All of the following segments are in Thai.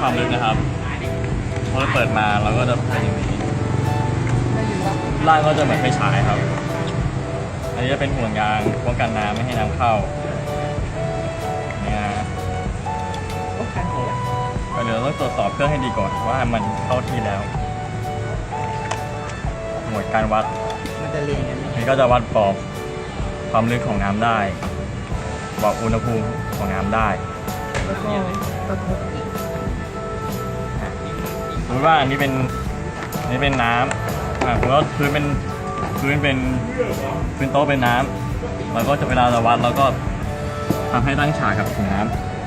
ความลึกนะครับพอเราเปิดมาเราก็จะเป็นอย่างนี้ล่างก็จะเหมือนไฟฉายครับ อันนี้จะเป็นห่วงยางป้องกันน้ำไม่ให้น้ำเข้าเนี่ยนะโอ้คันหัวก็เดี๋ยวต้องตรวจสอบเครื่องให้ดีก่อนว่ามันเข้าที่แล้ว หมวดการวัดมันจะเรียงกันไหมนี่ก็จะวัดปอบความลึกของน้ำได้บอกอุณหภูมิของน้ำได้แล้วก็กระทบอีก มมติว่าอันนี้เป็นอันนี้เป็นน้ำอ่าผมว่าพื้นเป็นพื้นเป็นพื้นโต๊ะเป็นน้ำเราก็จะเวลาเราวัดเราก็ทำให้ตั้งฉากกับถุงน้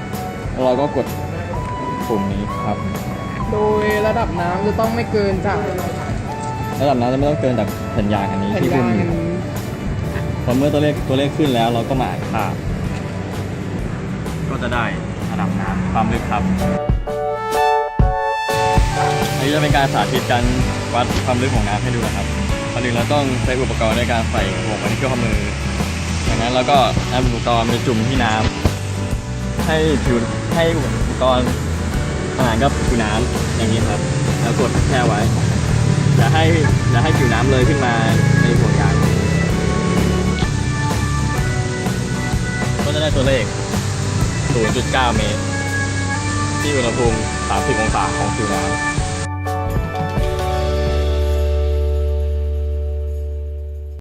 ำแล้วเราก็กดปุ่มนี้ครับ โดยระดับน้ำจะต้องไม่เกินจากระดับน้ำจะไม่ต้องเกินจากแผ่นยางอันนี้แผ่นที่ขึ้ยานงอยู่พอเมื่อตัวเลขตัวเลขขึ้นแล้วเราก็มาอ่านค่าก็จะได้ระดับน้ำความลึกครับ อันนี้จะเป็นการสาธิตการวัดความลึกของน้ำให้ดูนะครับก่อนอื่นเราต้องใช้อุปกรณ์ในการใส่ห่วงไว้ที่ข้อมือจากนั้นเราก็นำอุปกรณ์ไปจุ่มที่น้ำให้ผิวให้อุปกรณ์ขนานกับผิวน้ำอย่างนี้ครับแล้วกดแช่ไว้อย่าให้อย่าให้ผิวน้ำเลยขึ้นมาในห่วงยางก็จะได้ตัวเลข 0.9 เมตร ที่อุณหภูมิ 30 องศาของผิวน้ำ